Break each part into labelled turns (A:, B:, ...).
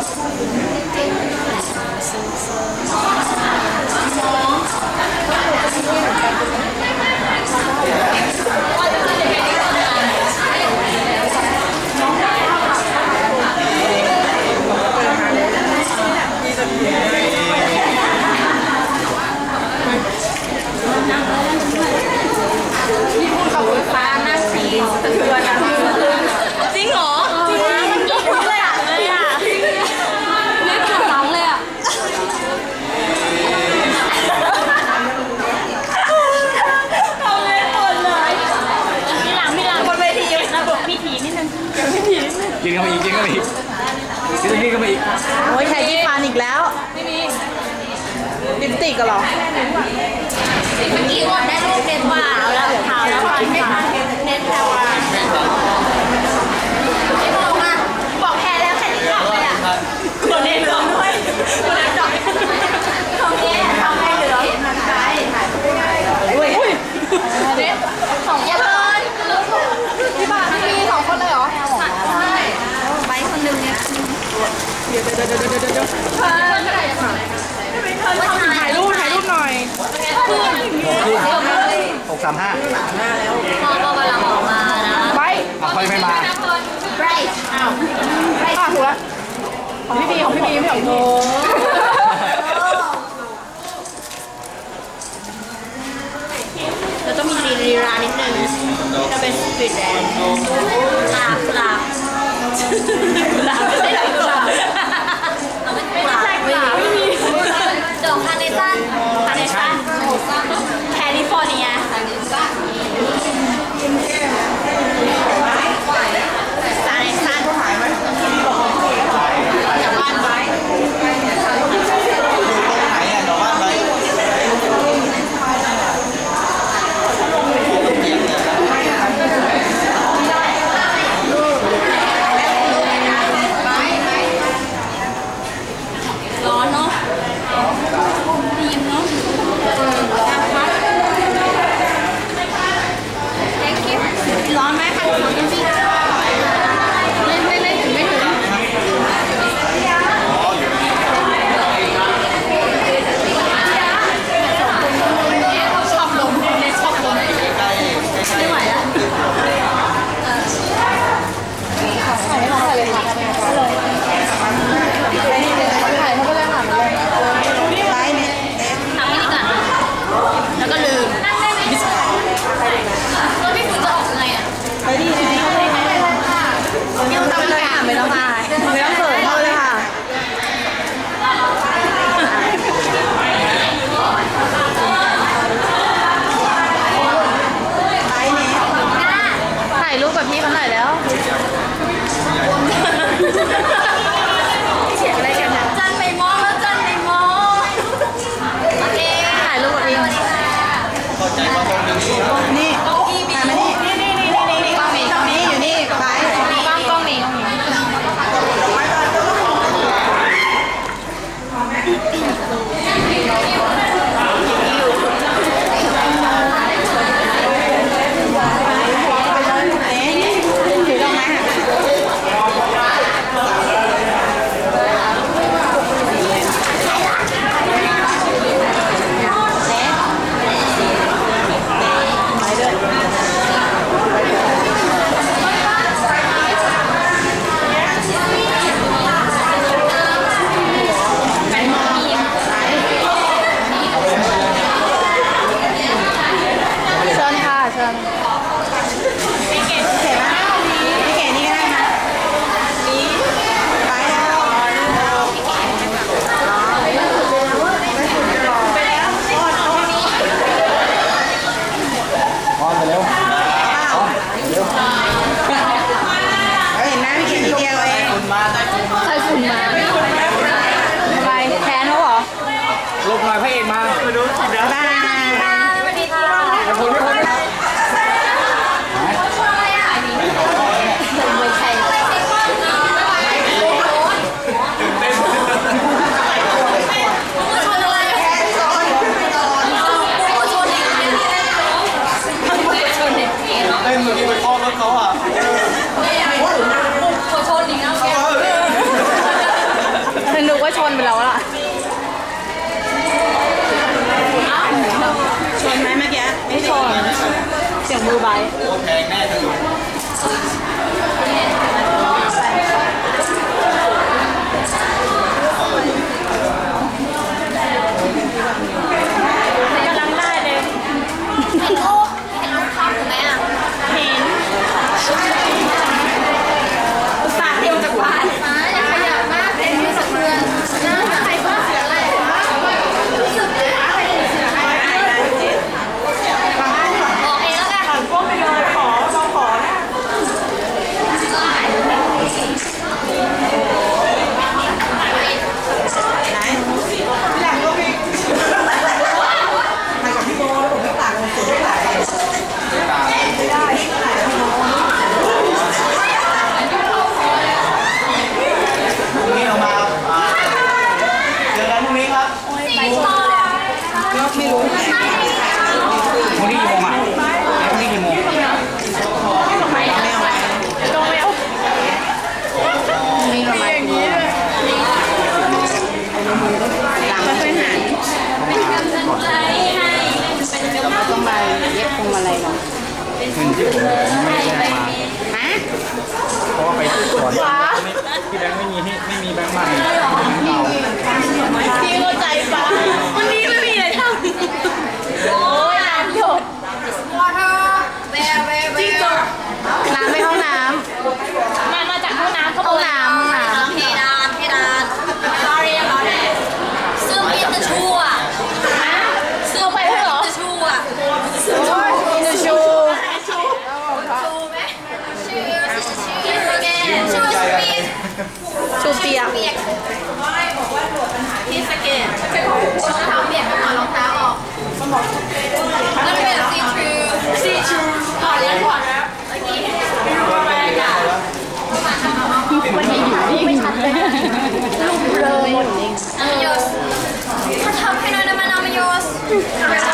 A: ตัว เสาไฟฟ้าหน้าสีสะเทือนอะจริงเหรอจริงเลยอะเลยอะนึกถึงหลังเลยอะทำเลยหมดเลยพี่หลังพี่หลังบนเวทีระบบพิธีนิดนึงพิธีนิดนึง
B: กินเข้ามาอีกกินเข้ามาอีกกินเข้ามาอีก
C: โอ้ยใช้ยี่ฟันอีกแล้ว
A: ไม่มี
C: ลิปสติกกันเหรอ
A: เมื่อกี้ว่าได้รูปเน็ตว่าแล้วเท้าแล้วฟันค่ะเน็ตแพรว่าไอ้พวกมาบอกแพ้แล้วแค่นี้กลับเลยอะคนเน็ตร้องด้วยคนเน็ตร้องทำแย่ทำให้เหลือมันไป
C: อุ้ย
A: เน็ตสองคนพี่บาทพี่มีสองคนเลยเหรอใช่ไปคนหนึ่งเนี่ยเดี๋ยวเดี๋ยวเดี๋ยวเดี๋ยว
C: ห
B: กสามห้า
A: พอกำลังออกมานะ
C: ไป
B: อะค่อยไม่มา
A: ไรอ้าว
C: อะถูกแล้วของพี่บีของพี่บีไม่ของโท
A: เราต้องมีลีลานิดนึงจะเป็นสปีดแดนลาบลาบลาบไม่ใช่ลาบไม่ลาบไม่มีดอกคาเนชั่นคาร์เน 아, 고요? พ
D: รุ่งนี้
C: กี่
B: โมงอะพรุ่งนี้กี่โมง
A: ตรงแมว
C: มีทำไมอย่างนี้เลย
A: หลังเป็นหาง
C: ต้องไปเย็บพวงมาลัยหรอ
B: เงินที่ผมไม่ได้แจ้งมา
A: ฮะ
B: เพราะว่าไปตรวจที่แบงค์ไม่มีให้ไม่มีแบงค์ใหม่เก่า
A: พี่เข้าใจปะวันนี้ไม่มีอะไรทำโอ้ยน้ำหยด
D: แววแววแวว
C: น้ำไม่ห้องน้
A: มามาจากห้องน้ำเขาำบ
C: ห้
A: อ
C: อกงน้ำห้องน้
D: เ Obrigada.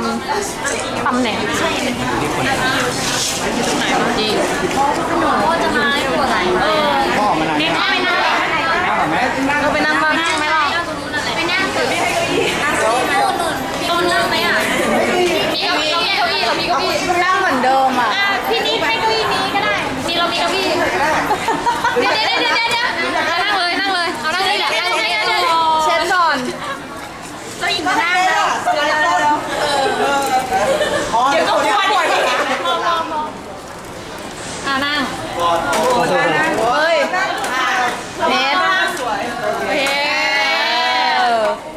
D: ำลั
C: ง
D: หา
C: ตำแหนมจริง
D: พ่อจะมาให้ปวดไหล่เออ
B: พ่อมานาน
A: เน้น
B: แล้ว
A: ไม่น่า
B: แม่
C: เราไปนั่งบ้างไหมล่ะ
D: ไปนั่งเถอะนั่งเก้าอี้นั่งนู่นนู่นนั่งไหมอะมีเก้าอี้เก้าอี้เรามีเก้าอี้
C: นั่งเหมือนเดิมอะ
A: อะพี่นี่ให้เก้าอี้นี้ก็ได้
D: นี่เรามีเก้าอี้เดี๋ยวเดี๋ยวเดี๋ยวเดี๋ยวเดี๋ยวนั่งเลยนั่งเลยเอานั่งนี่แหละนั่งนี่แหละ
C: เช็ดก่อน
A: เก้าอี้มานั่ง แล้ว
E: อ๋อ
A: เดี๋ยวก็ปวดอีก
C: อ่านั่ง
B: กอดโอ้โห
C: เฮ้ยเน็ต
E: สวย
C: เฮ้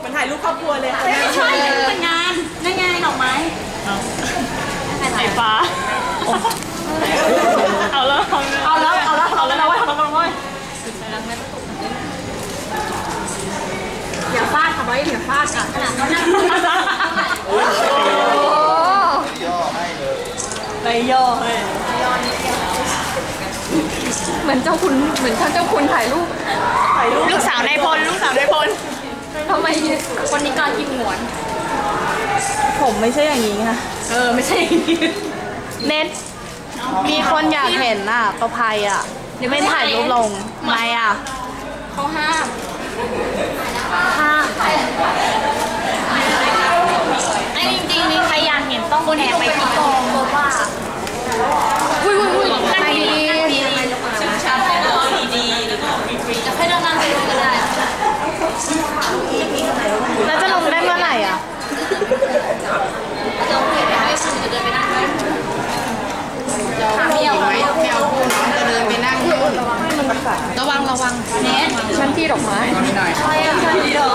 E: มันถ่ายรูปครอบครัวเลยค่ะ
A: ไม่ใช่เป็นงานนั่นไงดอกไม้ไอ้ฟ้า เอาแล้วเอาแล้วเอาแล้วเอาแล้วเอาแล้วเอาแล้วเอาแล้วอย่าฟาด ค่ะไว้อย่าฟาดค่ะ
C: โอ้
B: ย่อให้เลย
A: ไปย่อให้
C: เหมือนเจ้าคุณเหมือนท่านเจ้าคุณถ่ายรูปถ่ายรูป
A: ลูกสาวนายพลลูกสาวนายพล
C: ทำไม
A: คนนี้การกินหมวน
C: ผมไม่ใช่อย่างนี้ค่ะ
A: เออไม่ใช่อย่างนี้
C: เน็ตมีคนอยากเห็นอะประภัยอะเดี๋ยวไม่ถ่ายรูปลงไมอะ
A: เขาห้าม
C: ห้าม
A: ไอ้จริงๆนี่ใครอยากเห็นต้องแอบไปที่กองเพราะว่า
C: ระวังเนทฉันที่ดอกไม้
D: อะไรอะดีเหรอ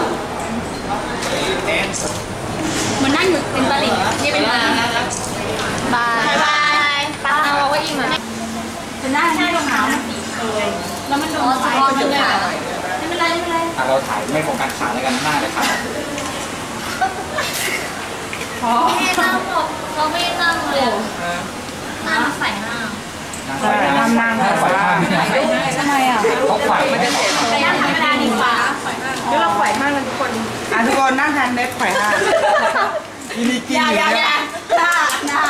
D: มันนั่งอยู่ริมตลิ่งนี่เป็นมา
C: บาย
D: บายป้าเราก็อิ่มอะจะนั่งใช่รองเท้ามันสีเคยแล้วมันโดนไฟมันเลยไม่เป็นไรไม่เป็นไร
B: อะเราถ่ายไม่โฟกัสขาแล้วกันหน้าเลยครับ
D: ไม่ได้นั่งหรอกเขาไม่ได้นั่งเลยนั่งใส่หน้า
B: นั่งนั่งนั่งฝ่ายข้าง
C: ทำไมอะ
B: เขาฝ่ายไม่ได้
D: แต่นั่งธรรมดาดีกว่า
E: เดี๋ยวเราปล่อยห้างกันทุกคน
F: อะทุกคนนั่งแทนเน็ตไข่ห้ายินดีกินอยู่เนี่ย
D: หน้าหน้า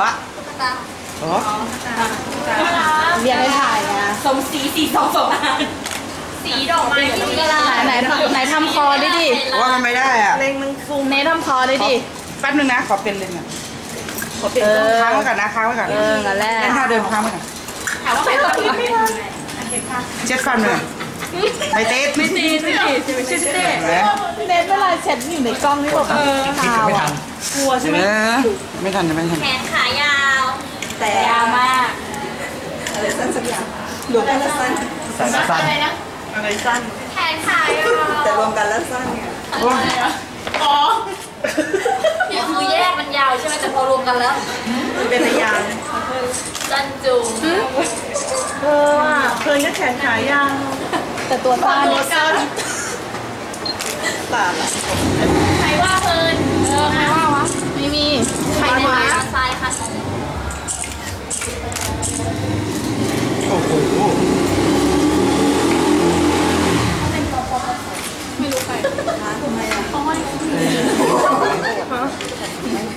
F: ฮะโอ้
C: เรียนให้ถ่ายนะ
E: สมสีสีสองสอง
D: สีดอกไม้ที่กระลา
C: ไหนไหนไหนทำคอดิดิ
F: ว่ามันไม่ได้อะ
E: เล็งมันซูม
C: เนททำคอดิดิ
F: แป๊บนึงนะขอเป็นเลยนะ
C: เออ
F: ค้างไว้ก่อนนะค้างไว้ก่อน
C: เอองั้นแหละ
F: เล่นท่าเดิมค้างไว้ก่อน
E: ถามว่าใครตอบผิดไม่ได้
F: เช็ดฟันเลยไม่ติดไม่ติด
E: ไม่ดีไม่ใช่เต้
F: เห็นไหม
C: เนทเวลาเช็ดอยู่ในกล้องนี่บอกเออ
B: คิดไม่ทัน
E: กลัวใช่ไหม
F: เออไม่ทันไม่ทัน
D: แขนขายาว
E: แต่ยาวมากอะไรสั้นสักอย่างรวมกันแล้วสั้น
B: ใส่สั้น
D: อะไรนะ
E: อะไรสั้น
D: แขนขายาว
E: แต่รวมกันแล้วสั้นไง
D: อ๋อนี่คือแยกมันยาวใช่ไหมแต่พอรวมกันแล้ว
E: มันเป็นระยาง
D: จันจู
E: เออว่ะเพลินก็แขนขายาว
C: แต่ตัวต้าน
D: ตัวกัน
E: ปาก
D: ใครว่าเพลินเออใครว่าวะ
C: ไม่มี
D: ใครในร้านทรายค่ะ
F: โอ้โห
D: เอา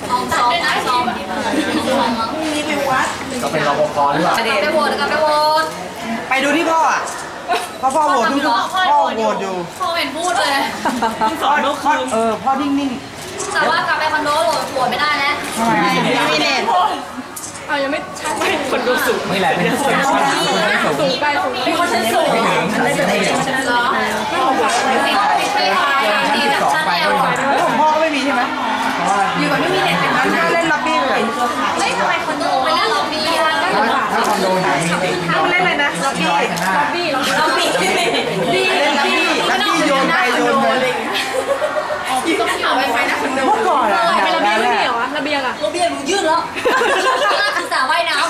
D: ซ้อมนะซ้อมซ้อมมั้ง
E: นี่ไปวัด
B: ก็เป็นรปภหรือเปล่า
D: กลับไปโหวตกับไปโหวต
F: ไปดูที่พ่ออะพ่อพ่อโหวตทุกทุกพ่อโหวตอยู่
D: พ่อเห็นพูดเลย
E: สอนลูกคืน
F: เออพ่อนิ่งๆ
D: แต่ว่ากลับไปคอนโดโหวตไม่ได้แล้ว
F: ทำไม
C: ไม่มีเน็ต
E: เอายังไม่ชัดไม่คนดูสูง
B: ไม่แหละเป็นสูงสูงสูง
E: ไปสูงมีคนชั้นสูง
B: ไม่ถึงไม่ถึง
D: เหรอไม่ต้องไปไปไปที่แบบชั้นแอล
F: แล้วของพ่อก็ไม่มีใช่ไหม
D: อยู่แบบไม่มีเน็ตเป็น
F: งั้นเล่นล็อบบี้ไปเลย
D: เฮ้ยทำไมคนโดไม่เล่นล็อบบี้ล่ะก็อยู่
B: ถ้าคอนโดไหนมีติดวินโดว์
E: เล่นอะไรนะล็อบบี้
B: ร้อยกันหน้า
E: ล็อบบี้ล็อบบี้
D: ดี
F: เล่นล็อบบี้ล็อบบี้โยนไปโยนมา
D: ต้องหาไวไฟนะคอนโด
F: เมื่อก่อนอะแถวนั้นแหละ
E: ระเบียงอะ
D: ระเบียงหนูยืดแล้วน่าคือสระว่ายน้ำ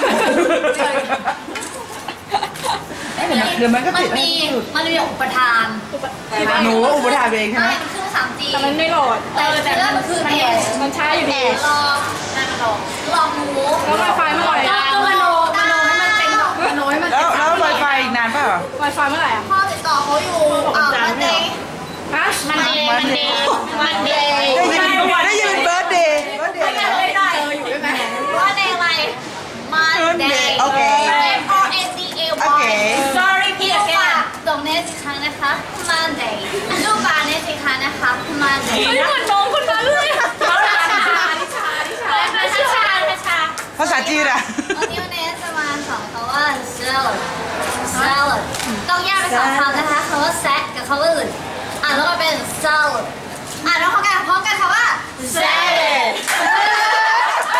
F: เดี๋ยวมันก็
D: มัน
F: ติด
D: มีมันมีอุปทาน
F: หนูอุปทานเองใช่ไหม
D: ไม่มันขึ้น 3G
E: แต่มันไม่โหลด
D: แต่แต่มันคือแอร์
E: มันช้าอยู่ดี
D: รอนั่นรอรอหนู
E: แล้วไวไฟเมื่อไหร่
D: ก็มโนมโนให้มันเป็นมโนให้มัน
F: แล้วแล้วไวไฟอีกนานเปล่า
E: ไวไฟเมื่อไหร่อะ
D: พ่อติดต่อเขาอยู่อ่ามันเดย์
E: ฮะ
D: มันเดย์มันเดย์มันเดย์
F: ได้ยินได้ยินเบิร์ดเดย์เบิร์ดเด
D: ไม่
F: ย์
D: เคยได้เจออยู่ด้วยไหมว่าเดย์อะไร มันเดย์
F: โอเค
D: M O N D A
F: โอเค
D: Y sorry พี่แกตรงเนสอีกครั้งนะคะ Monday ลูกบาเนสอีกครั้งนะคะ Monday
E: เฮ้ยเหมือนน้องคนนั้นเลยเขาด่านิชานิชานิชา
D: นิชานิชา
F: ภาษาจีนอะ
D: วันนี้วันนี้จะมาสอนเขาว่า salad salad ต้องแยกเป็นสองคำนะคะคำว่า set กับคำว่าอื่นอ่านแล้วมันเป็น salad อ่านแล้วพร้อมกันพร้อมกันคำว่า salad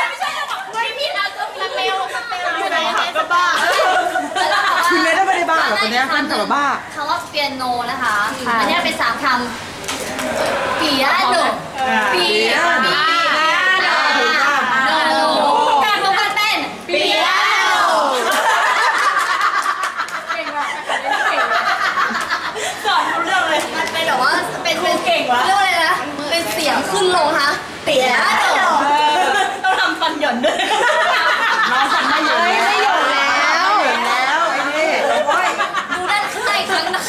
D: ไม่ใช่จะบอกไม่ผิดนะก็สเปลสเปลอยู่ในเนส
E: ก็บ้า
F: คือเนทไม่ได้บ้าหร อกคนเนี้ยเป็นแต่บ้า
D: คำว่าเปียโนนะคะ อันนี้เป็นสามคำปียโนปียโนปียโนการต้องการเต้นปียโน
E: สอนรู้เรื่องเลย
D: มันเป็นแบบว่าเป็นเป็น
E: เก่งวะ
D: เรียกว่าอะไรนะ เป็นเสียงขึ้นลงฮะเปียโน
E: ต้องทำฟันหย่อนด้วย
F: น้องสั่งไม่หยุดแล้วไม่หยุดแล้วหยุดแล้วไอ้นี่โอ้ย
D: ดูด้านข้างอีกครั้งนะ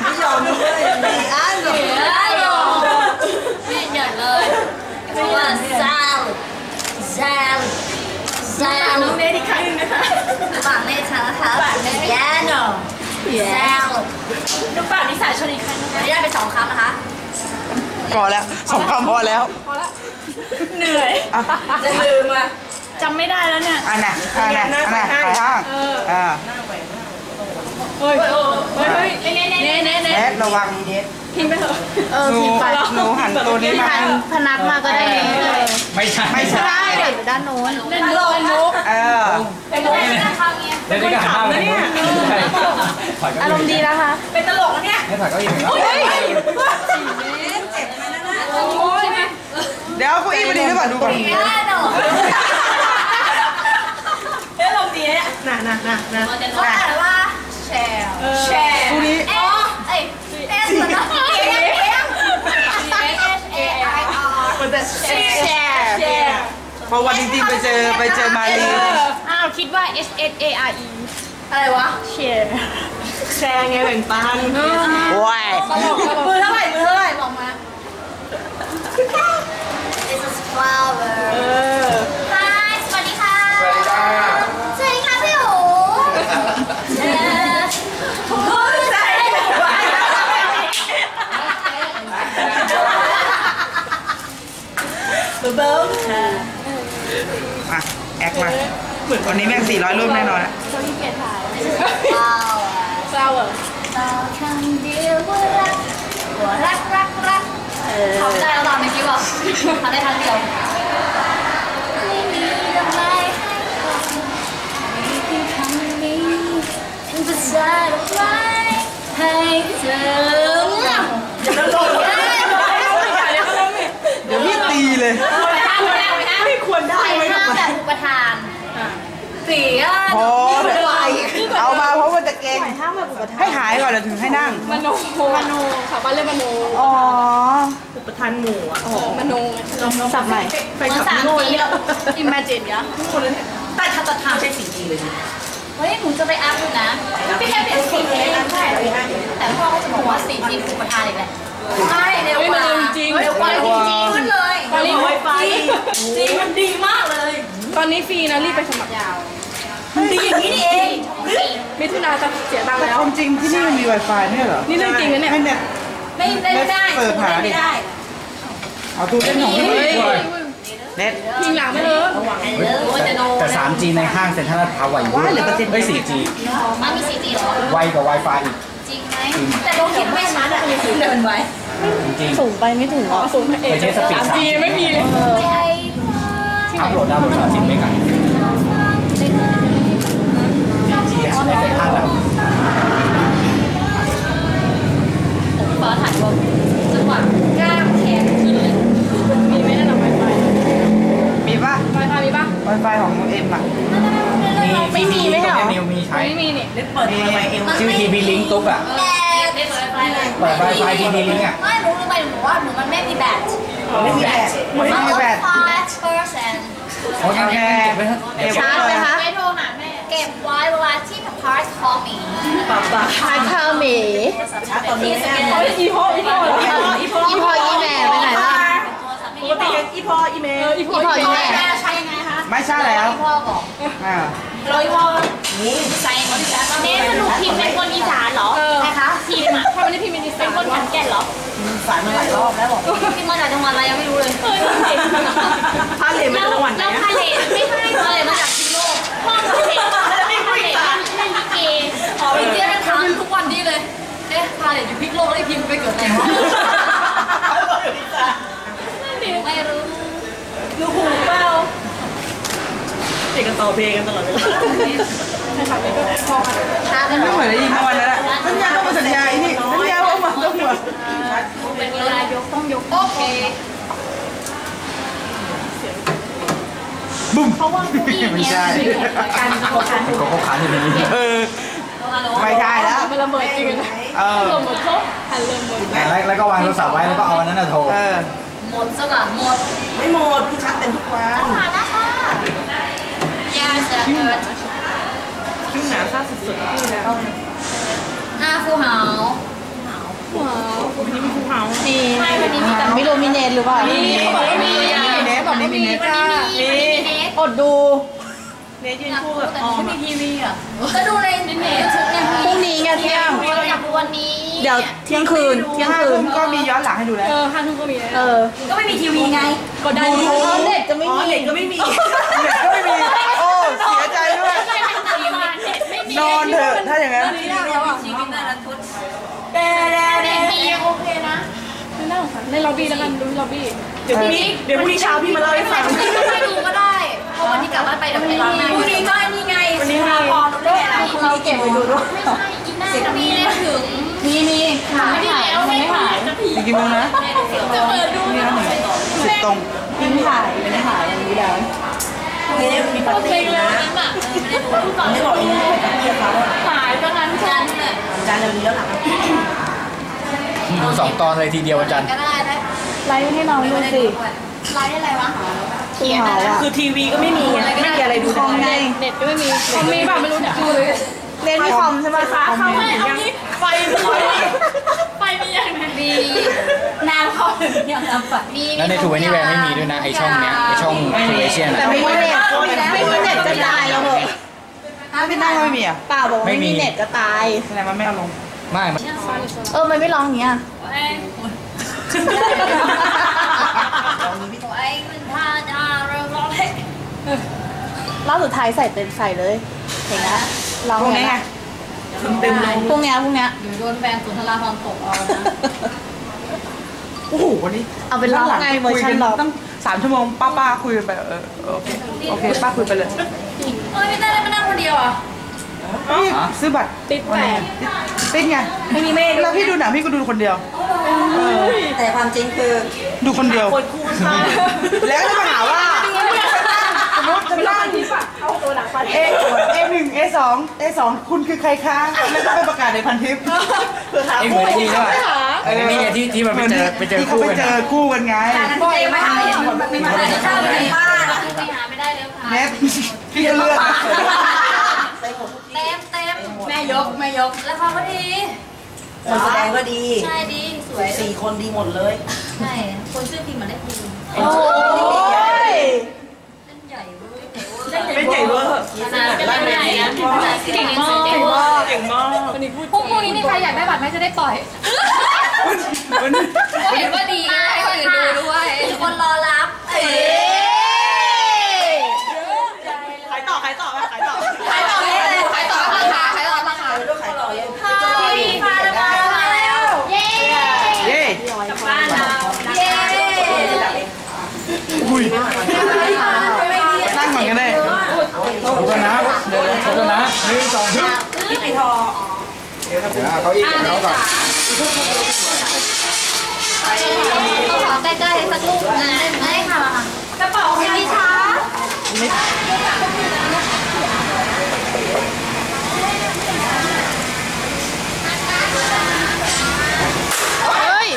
F: ไม่ยอมด้วยมีอัน
D: เปียโนนี่ใหญ่เลยเพราะว่า salad salad
E: น้อง
D: salad
E: เนทอีกครั้งหนึงนะคะ
D: ปากไม่ชัดนะคะเปียโน salad
E: ดูปากนิสาชนอีกครั้งนึง
D: อันนี้ได้เป็นสองคำนะคะ
F: พอแล้วสองคำพอแล้ว
E: เหนื่อย
F: อะ
E: จะลืมอะจำไม่ได้แล้วเนี่ย
F: อันน่ะอันน่ะอันน่ะไปห้างอ่า
E: เฮ้ย เฮ้ยเฮ้ยเฮ้ยเน่เน่เน่เน่เน่
F: ระวัง
C: เออ
F: หนู
C: พิมพ์ไป
F: หนูหันตัวนี้มา
C: หันพนักมาก็ได้นี้เลย
B: ไม่ใช่
F: ไม่ใช่
C: ได้เดี๋ยวด้านโน้น
D: เป็นโลนมุก
F: เออ
D: เป็นโลนนะคะเงี้ย
B: เดี๋ยวนี้ก็หันหน้าไปทางนู้นใช่ถอยเก็
C: อารมณ์ดีแล้วค่ะ
D: เป็นตลกแล้วเนี่ย
B: ให้ถอยเก็อีกหนึ่ง
D: โอ้ยไหม
F: เดี๋ยวเก้าอี้พอดีหรือเปล่าดูก่อน
D: ได้เนอะเอ๊ะลมดีเนี่ย
E: น่ะน่ะน่ะน่ะ
D: เขาอ่านว่า แชร์แชร์
F: คู่นี้
D: เอ๊ะเอ้ยเอ๊ะมันต้องเอ๊ะเอ๊ะ S A I R
E: มันจะ
D: แชร์แชร์
F: พอวันจริงๆไปเจอไปเจอมาลี
C: อ้าวคิดว่า S S A R E
D: อะไรวะ
C: แชร์
E: แชร์ไงแบ่งปัน
F: โอ้ย
D: มือเท่าไหร่มือเท่าไหร่บอกมา This is flower
E: เออ
D: Hi สวัสดีค่ะ
B: สวัสดีจ้า
D: สวัสดีค่ะพี่โอ๋เออเฮ้ยใส่
E: เบิ้ม
F: มาแอคมาวันนี้แม่ง400 รูปแน่นอนอะ
D: flower ต่อคำเดียวว่ารักว่ารักรักรักทำได้แล้วตอนเมื่อกี้บอกทำได้ครั้งเดียวไม่มีดอกไม้ให้คนมีเพียงคำนี้เป็นภาษาดอกไม้ให้เธออย่าตลกเลย
F: เดี๋ยวพี่ตีเลยา
D: มแบบอุปทานสีอะ
F: พอ
D: ไม่เป็นไร
F: เอามาเพราะมันจะเก่ง
E: ห้ามแบบอุปทาน
F: ให้หายก่อนเดี๋ยวถึงให้นั่ง
E: มโนมโนค่ะบ้านเรียกมโน
F: อ๋อ
E: อุปทานหมู่อะมโน
C: สับใหม่
E: ไป
D: เหมือน
E: ขับ
D: สาม
E: โน่น
D: สีแล้ว
C: Imagine ยะ
E: แต่ถ้าจะทำใช้สีดีเลย
D: เฮ้ยหนูจะไปอัพอยู่นะพี่แค่เปลี่ยนสีเองใช่แต่พ่อก็จะบอกว่าสีจริงอุปทานอีกแหละใช่เร็วกว่าจริงเร็วกว่าจริงๆขึ้นเลย
E: ตอนนี้ไวไฟ
D: จริงมันดีมากเลย
E: ตอนนี้ฟรีนะรีบไปสมัครยาว
D: มันดีอย่างนี้นี่เอง
E: มิถุนาจะเสียตังค์
F: แต่
E: แล้ว
F: ความจริงที่นี่มันมี Wi-Fi ไม่ใช่เหรอ
E: นี่เรื่องจริงนะเนี่ย
F: ให้เน็ต
D: ไม่ได้ไม่ได้
F: เปิดหาดิ
D: ไม่ได้
F: เอาตู้เล่นของพี่
B: เฮ้ย
F: เน็ต
E: ยิงหลังไม่เถอะ
B: แต่ 3G ในห้างเซ็นทรัลลาดพร้าวไหวเวอ
F: ว่า
B: ร์
F: เหลือเปอร์เซ็นต์
B: เฮ้ย 4G
D: มันมีสีจริงเหรอ
B: ไวกว่า Wi-Fi อีก
D: จริงไหม แต่เราคิดไม่ชัดอะเดินไว้
B: จริง
C: สูงไปไม่ถึงหรอ
E: ศูนย์เอก
B: ไปใช้สปีด
E: สามจีไม่มีเลย
D: ใจ
B: ๆ อัพโหลดดาวน์โหลดสามสิบเมกะ 4G อะในเซ็นทรัลอะ
D: ฟ้าถ่ายว่าจังหวะกล้ามแขนขึ้นเลย
E: มีไหมนั่นหรอไวไฟ
F: มีป่ะ
E: ไวไฟมีปะ
F: Wi-Fi ของเอ็มอะ
B: มีมีไม่ใช่นิวมีใช้
E: ไม่มีนี่
B: ชื่อ TP Link ตุ๊กอะ
D: แต่ได้เปิดไฟเลย
B: เปิด Wi-Fi TP Link อะ
D: ไม่รู้หรือไม่หนูว่าหนูมันไม่มีแบต
F: ไม่มีแบตไม่มีแบต
D: ไฟเปอร์เซ็นต์
B: โอ้ยงั้นเก็บไว้เถอะเดี๋ยว
C: ชาร์จไหมคะ
D: ไม่โทรหาแม่ เก็บไว้เวลาที่พาร์ทคอมี
C: ชาร์จเทอร์หมี
D: ที่สแกน
E: เฮ้ยอีพ่ออีพ่อเหรอ
C: เอออีพออีแม่ไปไหนล่ะ
E: ปกติอีพ่ออีเมลอีพ่อ
C: อีพ่ออีแม่
D: ใช้ยังไงคะ
F: ไม่ใช่แล้ว
D: พ่อบอก
F: อ่า
E: ร้อยพ่อ
D: ใส่คนที่ใช้เนสสรุปพิมเป็นคนอีสานเหรอ
E: เออ
D: ใช่คะพิมอะ
E: ถ้าไม่ได้พิมพ์เป็นดิส
D: เป็นคนขอนแก่นเหรอ
F: สายมาหลายรอบแล้วบอก
D: พิมมาจากจังหวัดอะไรยังไม่รู้เลย
E: เออจริงพาเลทมาจังหวัดไหน
D: เลทอยู่พิโลกแล้วพิมไปเกิดอะไรวะไม่รู้
E: ดูหูเปล่าเด็กกันต่อเพลงกันตลอดเวลาใช่ค่ะไม่ก็พอค่ะ
D: ช้ากั
F: มันนไม่เหมือนได้ยินเมื่อวันนั้นอะสัญญาต้องมาสัญญาไอ้นี่สัญญาว่ามาต้องมา
D: เป็นเวลายกต้องยกโอเค
F: บุ้ม
D: เพราะว่าคุกกี้
F: ไม่
D: เนี่ย
F: ใช่
D: การโคกัน
B: เป็นโกโก้คันอยู่ในนี้
F: เออ ไม่ใช่แล้ว
E: มันระเบิดจริงนะ
F: เออ
E: ระเบิดเขาหันระเบิด
B: แล้วแล้วก็วางโทรศัพท์ไว้แล้วก็เอาอันนั้นน่ะโทร
F: เออ
D: หมดซะก่อนหมด
F: ไม่หมดพี่ชัดเต็มทุกวัน
D: มาแล้วค่ะยาจะเกิด
E: คิ้วหนาซาสุดๆคิ้วแล้ว
D: อาฟูเหา
E: ว้าววันนี้มีภูเขา
C: มี
D: ใช่วันนี้มีแต่
C: ไม่รู้มีเนตหรือเปล่า
E: มีเขาบอกว่ามี
F: มีเน็ตตอนนี้มีเน็ต
D: วันนี้มีวันนี้มีเน็ต
C: อดดู
E: เนยยืน
D: อยาก
E: คู่
D: ดู
E: กับ
D: แต่
E: ออม
D: ไม่มีทีวีอะก็ดูในเน็ตทุกอย่าง
C: พรุ่งนี้ไงเที่ยง
D: เราอยากดูวันนี้
C: เดี๋ยวเที่ยงคืนเที่ยง
F: ห้า
C: คื
F: ทุ่
C: น
F: มก็มีย้อนหลังให้ดูแล้ว
E: เออห้าทุ่มก็มี
C: เออ
D: ก็ไม่มีทีวีไง
E: ก็ได้
C: เออเน็ตจะไม่มี
F: เน็ตก็ไม่มีเน็ตก็ไม่มีโอ้เสียใจด้วย
D: ไม่มีเน็ตไม่มี
F: นอนเถอะถ้าอย่างนั้น
D: ชีวิตน่ารันทุนเด้เด้เด้
C: ในล็อบบี้แล้วกันดูล็อบบี้
E: เดี๋ยวพรุ่งนี้เดี๋ยวพรุ่งนี้เช้าพี่มาเล่าให้ฟัง
D: ดูด้วยไม่ใช่กินหน้าจะมีเลยถึง
C: มีมีมันไม่ถ่ายมันไม่ถ่าย
F: อีกกี่โมงนะ
D: จะเปิดดู
F: สิบตรงทิ้งถ่ายไม่ได้ถ่ายอย่างนี้แล้วนี่มีปาร์ตี้นะไม่บอกอีกนะเรียกเขา
C: ถ่ายก็นั้น
D: ฉันน่ะ
F: จานเร็วนี้แล้วหลัง
B: ดูสองตอนเลยทีเดียวอาจารย์
D: ก็ได้ได้
C: ไลฟ์ให้น้องดูสิ
D: ไลฟ์อะไรวะ
C: เขียนอะ
E: คือทีวีก็ไม่มีไงไม่มีอะไรดู
F: คอมไง
C: เน็ตก็ไม่มีคอมมีป่ะไม่รู้เนี่ย
F: เล่ นที่คอมใช่ไหมคะคอมมี
E: ไฟมันเลย
C: ไปมีอย่างไร
D: มีน้ำเข้าถึงยังน้ำฝันมี
B: แล้วในทูไอนี่แวร์ไม่มีด้วยนะไอช่องเนี้ยไอช่องทูเอเชียน
F: แต่ไม่มีเน็ตไม่มีเน็ตจะตายแล้วเหรอไม่ได้ไม่มีอะ
C: ป่าบอกว่าไม่มีเน็ตก็ตาย
F: แสดงว่าไม่เอาลง
B: ไม่มัน
C: เออมันไม่ร้องอย่างเงี้ย
D: ไอ้มันท่าดาเราร้องเพลง
C: รอบสุดท้ายใส่เต็มใส่เลยเห็นนะ ร้อง
F: ตรงนี้ไง
E: เต็มเลย
C: พรุ่งเนี้ยพรุ่งเนี้ย
D: เดี๋ยวโดนแฟนสุนทราพรตกเอานะ
F: โอ้โหวันนี้
C: เอาเป็นร้องไงเวอร์ชันร้อง
F: ตั้งสามชั่วโมงป้าป้าคุยไปเออโอเคโอเคป้าคุยไปเลย
D: เอ้ยไม่ได้มานั่งคนเดียวอะ
F: พี่ซื้อบัตร
C: ติดแปด
F: ติดไง
E: ไม่มีเมฆ
F: แล้วพี่ดูหนังพี่ก็ดูคนเดียว
G: แต่ความจริงคือ
F: ดูคนเดียว
E: คนคู่ข้าง
F: แล้วจะมาหาว่าสมมติจะนั่ง เอเอหนึ่งเอสองเอสองคุณคือใครคะแล้วก็ไปประกาศในพันทิป
B: ไอเหมือนไอ้นี่ด้วยไอ้นี่ไงที่ที่มันไปเจอไปเจอ
F: ที่เขา
B: คู่
F: ไป
B: กัน
F: เจ
B: นะ
F: อคู่กันไง
D: บ่อยมากเลยไม่มาได้ข้าวไปบ้านไปหาไม่ได้แล้วค่ะ
F: เน็ตพี่ก็เลือก
D: เต็มเต็มแม่ยกแม่ยกแล้วพอพอดี
G: คนแสดงก็ดี
D: ใช่ดีสวย
G: สี่คนดีหมดเลย
D: ใช่ คนชื่อพิมพ์มาได้พิมพ์
C: โอ้ย
D: เล่นใหญ่เว้ย
E: เป็นใหญ่เวอร์
D: ขนาดเป็นใหญ่นะเก่งมาก
E: เก่งมากเก่งมาก
D: พวกพวกนี้มีใครอยากได้บัตรไหมจะได้ปล่อยก็เห็นว่าดีไงให้คนอื่นดูด้วยคนรอรับเอ๋
E: ขายต่อขายต่อขายต่อ
D: ขายต่อเลยขายต่อราคาขายต่อราคา
G: ก็ขายต่อเลย
D: พี่มาแล้วมาแล้วเย้
F: เย้
D: บ้านเราเย้
F: อุ้ย
B: โฆษณาเดี๋ยโฆษณาหนึ่งสองสาม
G: พี่ปีทอ
B: เดี๋ยวเขาอีกแล้วก่อน
D: เขาขอใกล้ๆสักลูกนะได้ค่ะกระเป๋าพี่ช้ชา
C: เฮ้ย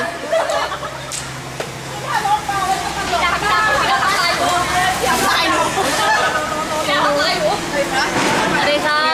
C: ส
D: วัสดีค่ะ